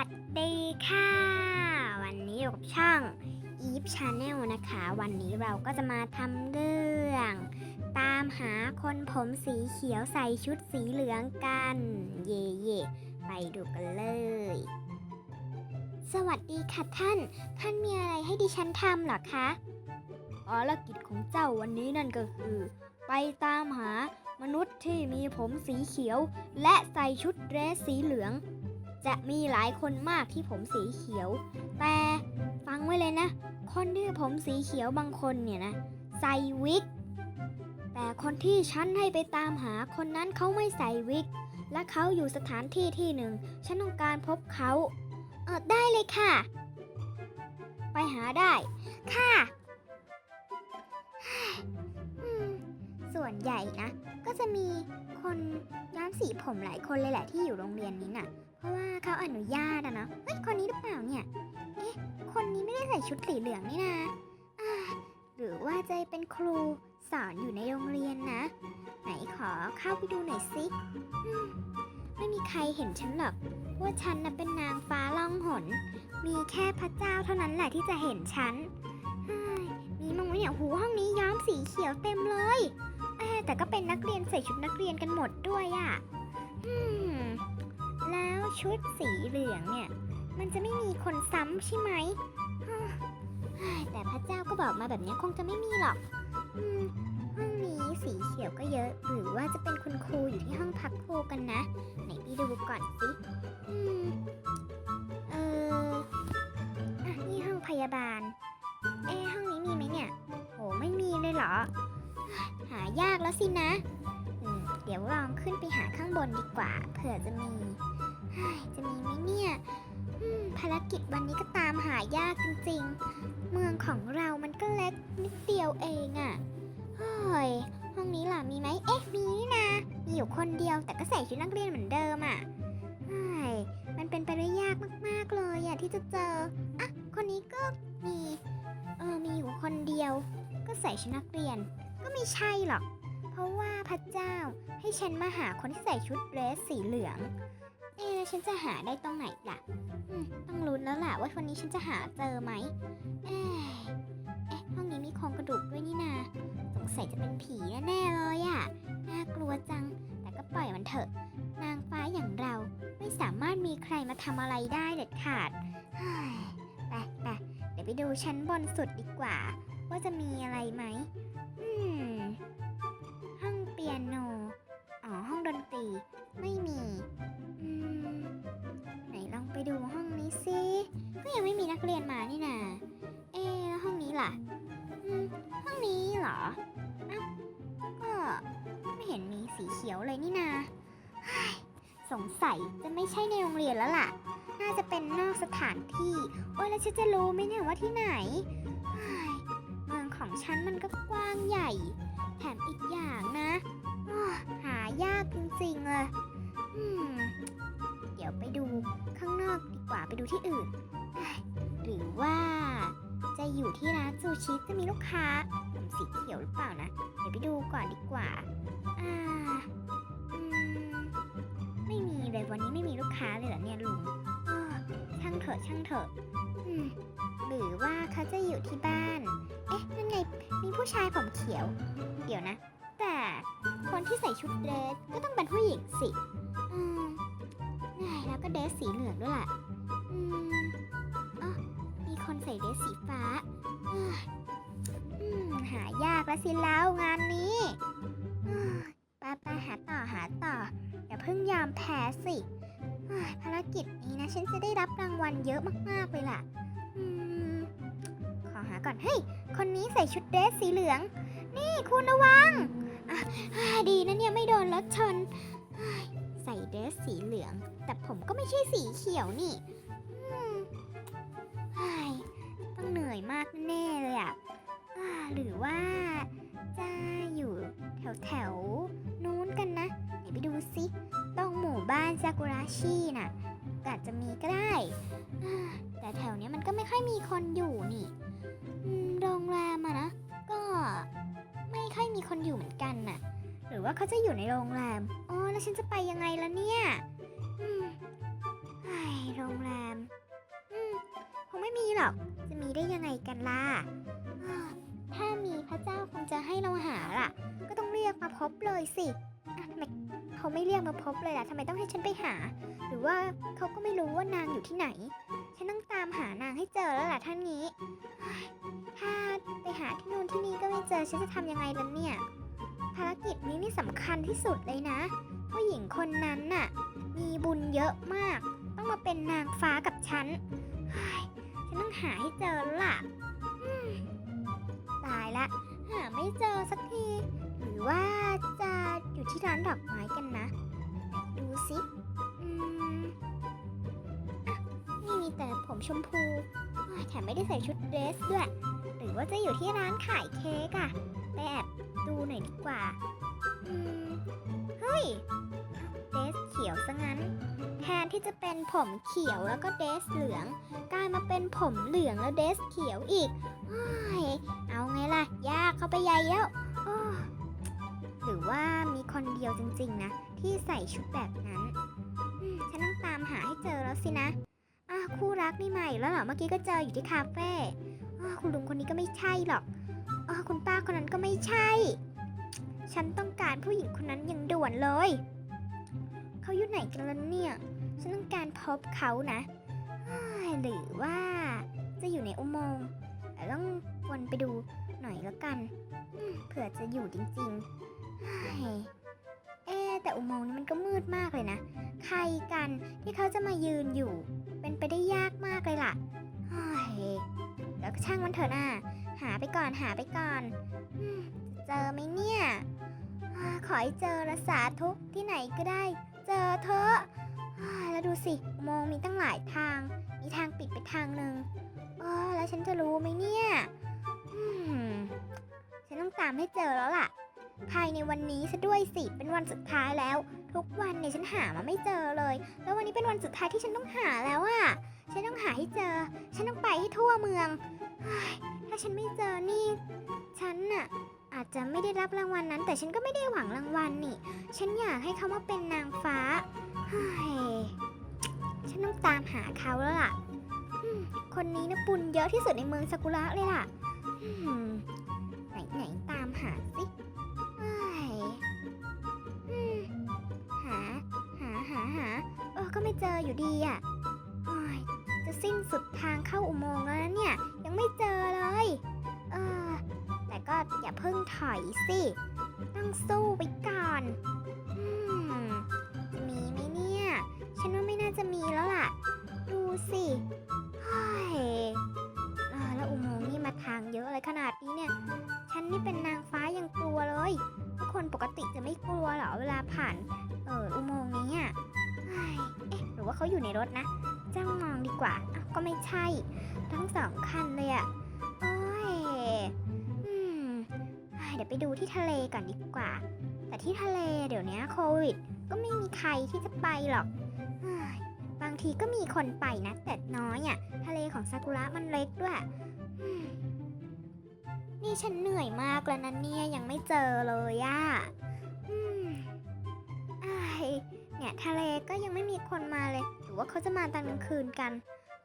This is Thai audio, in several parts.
วัสดีค่ะ วันนี้อยู่กับช่อง Eve Channel นะคะ วันนี้เราก็จะมาทำเรื่อง ตามหาคนผมสีเขียวใส่ชุดสีเหลืองกัน เย่เย่ไปดูกันเลย สวัสดีค่ะท่าน ท่านมีอะไรให้ดิฉันทำหรอคะภารกิจของเจ้าวันนี้นั่นก็คือ ไปตามหามนุษย์ที่มีผมสีเขียว และใส่ชุดเดรสสีเหลือง จะมีหลายคนมากที่ผมสีเขียว แต่ฟังไว้เลยนะ คนที่ผมสีเขียวบางคนเนี่ยนะใส่วิก แต่คนที่ฉันให้ไปตามหาคนนั้นเขาไม่ใส่วิก และเขาอยู่สถานที่ที่หนึ่ง ฉันต้องการพบเขาเออได้เลยค่ะ ไปหาได้ ค่ะส่วนใหญ่นะ ก็จะมีคนย้อมสีผมหลายคนเลยแหละที่อยู่โรงเรียนนี้น่ะ เพราะว่าเขาอนุญาตอะเนาะเฮ้ยคนนี้หรือเปล่าเนี่ยเอ๊ะคนนี้ไม่ได้ใส่ชุดสีเหลืองนี่นะอ่าหรือว่าจะเป็นครูสอนอยู่ในโรงเรียนนะ ไหนขอเข้าไปดูหน่อยสิไม่มีใครเห็นฉันหรอกว่าฉันน่ะเป็นนางฟ้าล่องหน มีแค่พระเจ้าเท่านั้นแหละที่จะเห็นฉันมีมั้งเนี่ยหูห้องนี้ย้อมสีเขียวเต็มเลยเแต่ก็เป็นนักเรียนใส่ชุดนักเรียนกันหมดด้วยอะ่ะ แล้วชุดสีเหลืองเนี่ย มันจะไม่มีคนซ้ำใช่ไหม แต่พระเจ้าก็บอกมาแบบนี้คงจะไม่มีหรอกอืมห้องนี้สีเขียวก็เยอะ หรือว่าจะเป็นคุณครูอยู่ที่ห้องพักครูกันนะ ไหนพี่ดูก่อนสิอืมเอออะนี่ห้องพยาบาล เอ๊ห้องนี้มีไหมเนี่ยโหไม่มีเลยเหรอ หายากแล้วสินะเดี๋ยวลองขึ้นไปหาข้างบนดีกว่าเผื่อจะมี จะมีไหมเนี่ยภารกิจวันนี้ก็ตามหายากจริงๆ เมืองของเรามันก็เล็กนิดเดียวเองอะ่ะเฮ้ยห้องนี้ล่ะมีไหมเอ๊ะมีนี่นะมีอยู่คนเดียวแต่ก็ใส่ชุดนักเรียนเหมือนเดิมอะ่ะเฮ้ยมันเป็นไปได้ยากมากๆเลยอะ่ะที่จะเจออะคนนี้ก็มีเออมีอยู่คนเดียว ก็ใส่ชุดนักเรียน ก็ไม่ใช่หรอก เพราะว่าพระเจ้าให้ฉันมาหาคนที่ใส่ชุดเดรสสีเหลือง เอ๊ะแล้วฉันจะหาได้ตรงไหนล่ะต้องลุ้นแล้วล่ะว่าวันนี้ฉันจะหาเจอไหมเอ๊ะห้องนี้มีโครงกระดูกด้วยนี่นาสงสัยจะเป็นผีแน่ๆเลยอะน่ากลัวจัง แต่ก็ปล่อยมันเถอะ นางฟ้าอย่างเราไม่สามารถมีใครมาทำอะไรได้เด็ดขาดเฮ้ยไปไปเดี๋ยวไปดูชั้นบนสุดดีกว่า ว่าจะมีอะไรไหมอืมห้องเปียโนอ๋อห้องดนตรีไม่มี นักเรียนมานี่นาเอ๊แล้วห้องนี้ล่ะห้องนี้เหรอเอ้าก็ไม่เห็นมีสีเขียวเลยนี่นาสงสัยจะไม่ใช่ในโรงเรียนแล้วล่ะ น่าจะเป็นนอกสถานที่ โอ้ยแล้วฉันจะรู้ไหมเนี่ยว่าที่ไหนเมืองของฉันมันก็กว้างใหญ่ แถมอีกอย่างนะหายากจริงๆเลยเดี๋ยวไปดูข้างนอกดีกว่าไปดูที่อื่น รือว่า จะอยู่ที่ร้านซูชิจะมีลูกค้าผมสีเขียวหรือเปล่านะ เดี๋ยวไปดูก่อนดีกว่า อ่าอืมไม่มีเลยวันนี้ไม่มีลูกค้าเลยเหรอเนี่ยลุงช่างเถอะช่างเถอะหรือว่าเขาจะอยู่ที่บ้าน เอ๊ะนั่นไงมีผู้ชายผมเขียว เดี๋ยวนะ แต่คนที่ใส่ชุดเดรสก็ต้องเป็นผู้หญิงสิ อืมง่าแล้วก็เดรสสีเหลืองด้วยล่ะ อืม คนใส่เดรสสีฟ้าหายากแล้วสิแล้วงานนี้เอ้ยไปไปหาต่อหาต่อ อย่าเพิ่งยอมแพ้สิภารกิจนี้นะ ฉันจะได้รับรางวัลเยอะมาก ๆ เลยล่ะอขอหาก่อน เฮ้ย คนนี้ใส่ชุดเดรสสีเหลือง นี่คุณระวัง ดีนะเนี่ยไม่โดนรถชน ใส่เดรสสีเหลือง แต่ผมก็ไม่ใช่สีเขียวนี่ เหนื่อยมากแน่เลยอะหรือว่าจะอยู่แถวแถวนู้นกันนะ เดี๋ยวไปดูสิตรงหมู่บ้านซากุระชิน่ะอาจจะมีก็ได้ แต่แถวนี้มันก็ไม่ค่อยมีคนอยู่นี่โรงแรมอะนะ ก็ไม่ค่อยมีคนอยู่เหมือนกันน่ะ หรือว่าเขาจะอยู่ในโรงแรม อ๋อ แล้วฉันจะไปยังไงล่ะเนี่ยอืมไอโรงแรม คงไม่มีหรอก มีได้ยังไงกันล่ะ ถ้ามีพระเจ้าคงจะให้เราหาล่ะ ก็ต้องเรียกมาพบเลยสิอะทำไมเขาไม่เรียกมาพบเลยล่ะทำไมต้องให้ฉันไปหา หรือว่าเขาก็ไม่รู้ว่านางอยู่ที่ไหน ฉันต้องตามหานางให้เจอแล้วล่ะท่านนี้ ถ้าไปหาที่นู่นที่นี่ก็ไม่เจอฉันจะทำยังไงล่ะเนี่ย ภารกิจนี้นี่สำคัญที่สุดเลยนะผู้หญิงคนนั้นน่ะ มีบุญเยอะมาก ต้องมาเป็นนางฟ้ากับฉัน ต้องหาให้เจอล่ะตายละ หาไม่เจอสักที หรือว่าจะอยู่ที่ร้านดอกไม้กันนะ ดูสิอืมอะนี่มีแต่ผมชมพูแถมไม่ได้ใส่ชุดเดรสด้วย หรือว่าจะอยู่ที่ร้านขายเค้กอะไปแอบดูหน่อยดีกว่า อืม เฮ้ย เดรสเขียวซะงั้น แทนที่จะเป็นผมเขียวแล้วก็เดสเหลือง กลายมาเป็นผมเหลืองแล้วเดสเขียวอีกเฮ้ยเอาไงล่ะ ยากเข้าไปใหญ่แล้วหรือว่ามีคนเดียวจริง ๆ นะ ที่ใส่ชุดแบบนั้นฉันต้องตามหาให้เจอแล้วสินะอ้าคู่รักนี่ใหม่แล้วเหรอเมื่อกี้ก็เจออยู่ที่คาเฟ่คุณลุงคนนี้ก็ไม่ใช่หรอกอคุณป้าคนนั้นก็ไม่ใช่ ฉันต้องการผู้หญิงคนนั้นอย่างด่วนเลย เขาอยู่ไหนกันล่ะเนี่ย ฉันต้องการพบเขานะหรือว่าจะอยู่ในอุโมงค์ต้องวนไปดูหน่อยแล้วกันเผื่อจะอยู่จริงๆเอ๊แต่อุโมงค์นี้มันก็มืดมากเลยนะ ใครกันที่เขาจะมายืนอยู่ เป็นไปได้ยากมากเลยล่ะเฮ้ยแล้วก็ช่างมันเถอะน่ะหาไปก่อนหาไปก่อนอืมจะเจอไหมเนี่ยขอให้เจอละสาธุกที่ไหนก็ได้ เจอเถอแล้วดูสิมองมีตั้งหลายทาง มีทางปิดไปทางหนึ่งเออแล้วฉันจะรู้ไหมเนี่ยฉันต้องตามให้เจอแล้วล่ะ ภายในวันนี้ซะด้วยสิ เป็นวันสุดท้ายแล้ว ทุกวันเนี่ยฉันหามาไม่เจอเลย แล้ววันนี้เป็นวันสุดท้ายที่ฉันต้องหาแล้วอะฉันต้องหาให้เจอ ฉันต้องไปให้ทั่วเมือง ถ้าฉันไม่เจอนี่ ฉันน่ะ อาจจะไม่ได้รับรางวัลนั้น แต่ฉันก็ไม่ได้หวังรางวัลนี่ ฉันอยากให้เขามาเป็นนางฟ้าเฮ้ยฉันต้องตามหาเขาแล้วล่ะ คนนี้นะบุญเยอะที่สุดในเมืองซากุระเลยล่ะไหนไหนตามหาสิหา หา หา หา เออ ก็ไม่เจออยู่ดีอะจะสิ้นสุดทางเข้าอุโมงค์แล้วนะเนี่ย ยังไม่เจอเลย ถอยสิ ต้องสู้ไปก่อนอืมมีไหมเนี่ย ฉันว่าไม่น่าจะมีแล้วล่ะ ดูสิเฮ้ยอ่าแล้วอุโมงค์นี่มาทางเยอะอะไรขนาดนี้เนี่ย ฉันนี่เป็นนางฟ้ายังกลัวเลยทุกคนปกติจะไม่กลัวเหรอเวลาผ่านเอออุโมงค์นี้อะเอ๊ะหรือว่าเขาอยู่ในรถนะจ้างมองดีกว่าก็ไม่ใช่ ทั้งสองคันเลยอะ ดี๋ยวไปดูที่ทะเลก่อนดีกว่า แต่ที่ทะเลเดี๋ยวนี้โควิด ก็ไม่มีใครที่จะไปหรอก บางทีก็มีคนไปนะแต่น้อยอะ่ะ ทะเลของซากุระมันเล็กด้วยนี่ฉันเหนื่อยมากแล้วนะเนี่ยยังไม่เจอเลยอะ่ะอืมอ้ายเนี่ยทะเลก็ยังไม่มีคนมาเลย หรือว่าเขาจะมาตอนกลางคืนกัน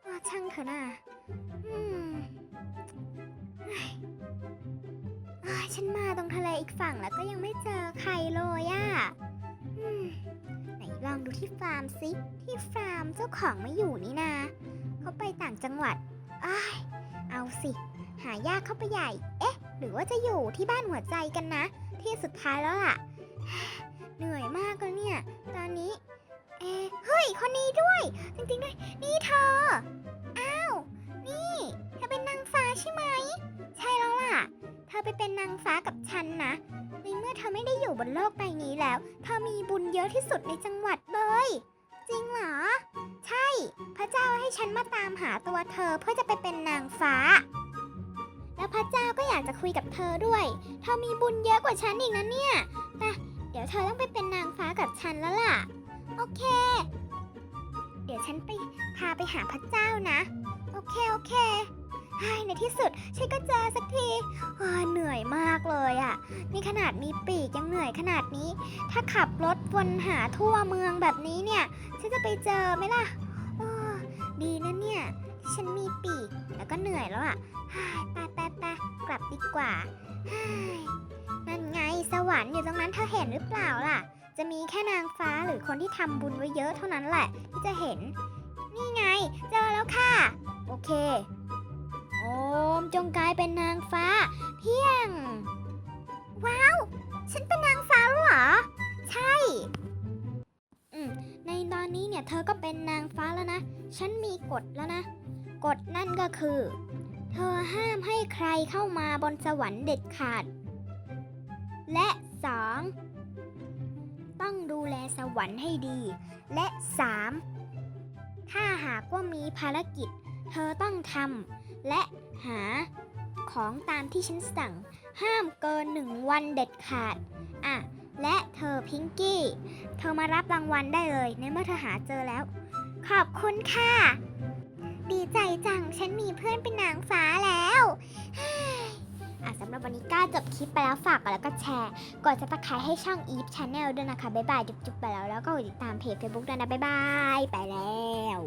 อ้าช่างเถอะนะอืม ฉันมาตรงทะเลอีกฝั่งแล้วก็ยังไม่เจอใครเลยอะ่ะอืมไหนลองดูที่ฟาร์มสิ ที่ฟาร์มเจ้าของไม่อยู่นี่นาเขาไปต่างจังหวัดอ้ายเอาสิ หายากเข้าไปใหญ่ เอ๊ะ หรือว่าจะอยู่ที่บ้านหัวใจกันนะ ที่สุดท้ายแล้วล่ะ เหนื่อยมากแล้วเนี่ย ตอนนี้ เอ๊ะ เฮ้ย คนนี้ด้วย จริงๆด้วย ธอไปเป็นนางฟ้ากับฉันนะ ในเมื่อเธอไม่ได้อยู่บนโลกใบนี้แล้ว เธอมีบุญเยอะที่สุดในจังหวัดเลย จริงเหรอ ใช่ พระเจ้าให้ฉันมาตามหาตัวเธอเพื่อจะไปเป็นนางฟ้า แล้วพระเจ้าก็อยากจะคุยกับเธอด้วย เธอมีบุญเยอะกว่าฉันอีกนะเนี่ยไปเดี๋ยวเธอต้องไปเป็นนางฟ้ากับฉันแล้วล่ะ โอเค เดี๋ยวฉันไปพาไปหาพระเจ้านะ โอเค โอเค ไอ้ในที่สุดฉันก็เจอสักทีเฮ้ยเหนื่อยมากเลยอะนี่ขนาดมีปีกยังเหนื่อยขนาดนี้ ถ้าขับรถวนหาทั่วเมืองแบบนี้เนี่ย ฉันจะไปเจอไหมล่ะโอ้ดีนะเนี่ย ฉันมีปีกแล้วก็เหนื่อยแล้วอะเฮ้ยไปไปไปกลับดีกว่า นั่นไงสวรรค์อยู่ตรงนั้นเธอเห็นหรือเปล่าล่ะ จะมีแค่นางฟ้าหรือคนที่ทำบุญไว้เยอะเท่านั้นแหละที่จะเห็น นี่ไง เจอแล้วค่ะ โอเค มจงกลายเป็นนางฟ้า เพียง ว้าว ฉันเป็นนางฟ้าแล้วเหรอ ใช่อืมในตอนนี้เนี่ยเธอก็เป็นนางฟ้าแล้วนะ ฉันมีกฎแล้วนะ กฎนั่นก็คือ เธอห้ามให้ใครเข้ามาบนสวรรค์เด็ดขาด และสองต้องดูแลสวรรค์ให้ดี และสามถ้าหากว่ามีภารกิจ เธอต้องทำ และหาของตามที่ฉันสั่ง ห้ามเกินหนึ่งวันเด็ดขาด อะ และเธอพิงกี้ เธอมารับรางวัลได้เลย ในเมื่อเธอหาเจอแล้ว ขอบคุณค่ะ ดีใจจัง ฉันมีเพื่อนเป็นนางฟ้าแล้วอะสำหรับวันนี้ก็จบคลิปไปแล้วฝากกดแล้วก็แชร์ กดจะตะไคร้ให้ช่อง Eve Channel ด้วยนะคะ บ๊ายบาย จุ๊บๆไปแล้ว แล้วก็ติดตามเพจ Facebook ด้วยนะ บ๊ายบาย ไปแล้ว